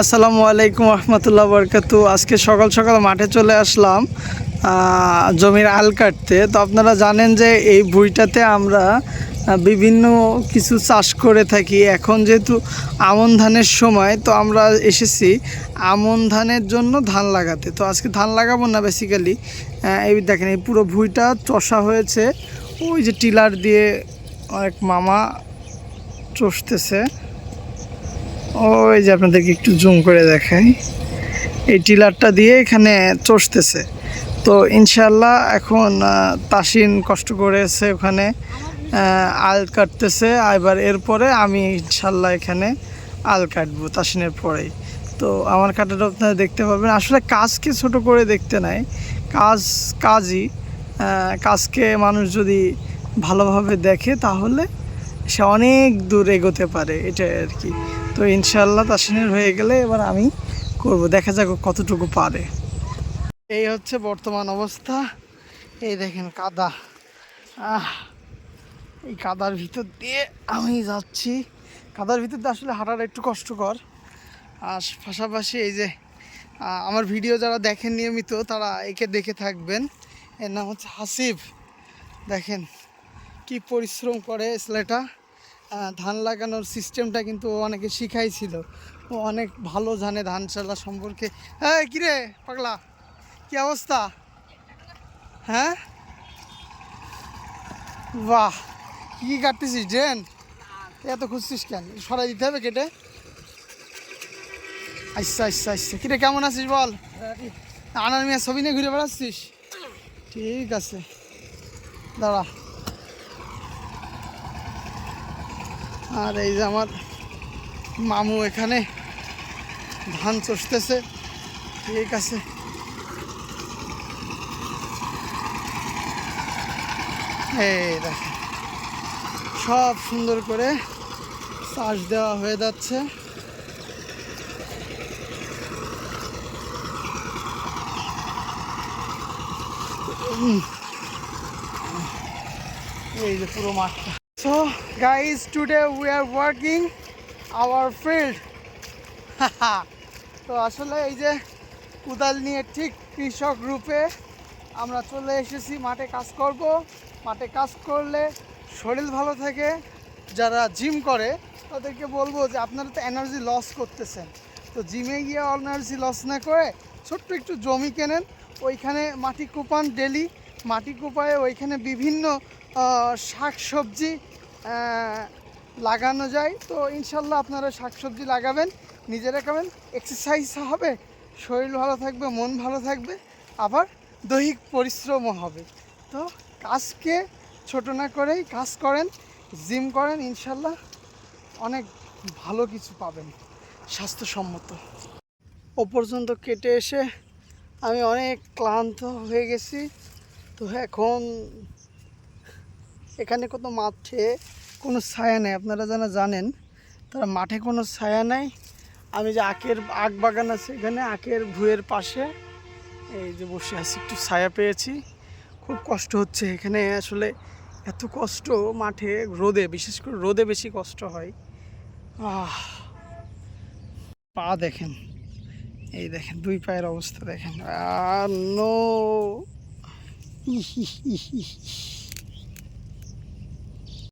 আসসালামু আলাইকুম রহমতুল্লাহ বরকাত। আজকে সকাল সকাল মাঠে চলে আসলাম জমির আল কাটতে। তো আপনারা জানেন যে এই ভুঁইটাতে আমরা বিভিন্ন কিছু চাষ করে থাকি। এখন যেহেতু আমন ধানের সময়, তো আমরা এসেছি আমন ধানের জন্য ধান লাগাতে। তো আজকে ধান লাগাবো না বেসিক্যালি এই দেখেন, এই পুরো ভুঁইটা চষা হয়েছে। ওই যে টিলার দিয়ে অনেক মামা চষতেছে। ওই যে আপনাদেরকে একটু জুম করে দেখাই। এই টিলারটা দিয়ে এখানে চষতেছে। তো ইনশাল্লাহ এখন তাসিন কষ্ট করেছে ওখানে আল কাটতেছে। এবার এরপরে আমি ইনশাল্লাহ এখানে আল কাটবো তাসিনের পরেই। তো আমার কাটাটা আপনারা দেখতে পাবেন। আসলে কাজকে ছোট করে দেখতে নাই। কাজ, কাজই কাজকে মানুষ যদি ভালোভাবে দেখে তাহলে সে অনেক দূর এগোতে পারে, এটাই আর কি। তো ইনশাল্লাহ তাসিনের হয়ে গেলে এবার আমি করব। দেখা যাক কতটুকু পারে। এই হচ্ছে বর্তমান অবস্থা। এই দেখেন কাদা। আহ এই কাদার ভিতর দিয়ে আমি যাচ্ছি। কাদার ভিতর দিয়ে আসলে হাঁটাটা একটু কষ্টকর। আর পাশাপাশি এই যে আমার ভিডিও যারা দেখেন নিয়মিত তারা একে দেখে থাকবেন। এর নাম হচ্ছে হাসিব দেখেন কি পরিশ্রম করে আহ, ধান লাগানোর সিস্টেমটা কিন্তু অনেকে শিখাইছিল। ও অনেক ভালো জানে ধান চালা সম্পর্কে। হ্যাঁ কিরে পাগলা কি অবস্থা? হ্যাঁ? বাহ কি কাটতেছিস ড্রেন? এত খুঁজছিস কেন? সরাই দিতে হবে কেটে? আচ্ছা আচ্ছা আচ্ছা কিরে কেমন আছিস বল? আনার মেয়ে ছবি নিয়ে ঘুরে বেড়াচ্ছিস? ঠিক আছে। দাঁড়া। আর এই যে আমার মামু এখানে ধান চষতেছে। ঠিক আছে। এই সব সুন্দর করে চাষ দেওয়া হয়ে যাচ্ছে। এই যে পুরো মাঠটা। So guys today we are working our field তো আসলে এই যে কোদাল নিয়ে ঠিক কৃষক রূপে আমরা চলে এসেছি, মাঠে কাজ করব। মাঠে কাজ করলে শরীর ভালো থাকে। যারা জিম করে, তাদেরকে বলব যে আপনারা তো এনার্জি লস করতেছেন। তো জিমে গিয়ে এনার্জি লস না করে ছোট্ট একটু জমি কেনেন। ওইখানে মাটি কোপান ডেলি মাটি কোপায় ওইখানে বিভিন্ন শাক সবজি লাগানো যায়, তো ইনশাল্লাহ আপনারা শাকসবজি লাগাবেন, নিজেরা খাবেন। এক্সারসাইজ হবে, শরীর ভালো থাকবে, মন ভালো থাকবে, আবার দৈহিক পরিশ্রমও হবে। তো কাজকে ছোট না করেই কাজ করেন, জিম করেন, ইনশাল্লাহ অনেক ভালো কিছু পাবেন, স্বাস্থ্যসম্মত। ও পর্যন্ত কেটে এসে আমি অনেক ক্লান্ত হয়ে গেছি, তো এখন এখানে কোনো মাঠে কোনো ছায়া নেই, আপনারা যারা জানেন, তারা মাঠে কোনো ছায়া নেই। আমি যে আখের আখ বাগান আছে এখানে, আখের ভুঁয়ের পাশে এই যে বসে আছি, একটু ছায়া পেয়েছি। খুব কষ্ট হচ্ছে এখানে, আসলে এত কষ্ট মাঠে, রোদে, বিশেষ করে রোদে বেশি কষ্ট হয়। আহ, পা দেখেন, এই দেখেন, দুই পায়ের অবস্থা দেখেন। আর নো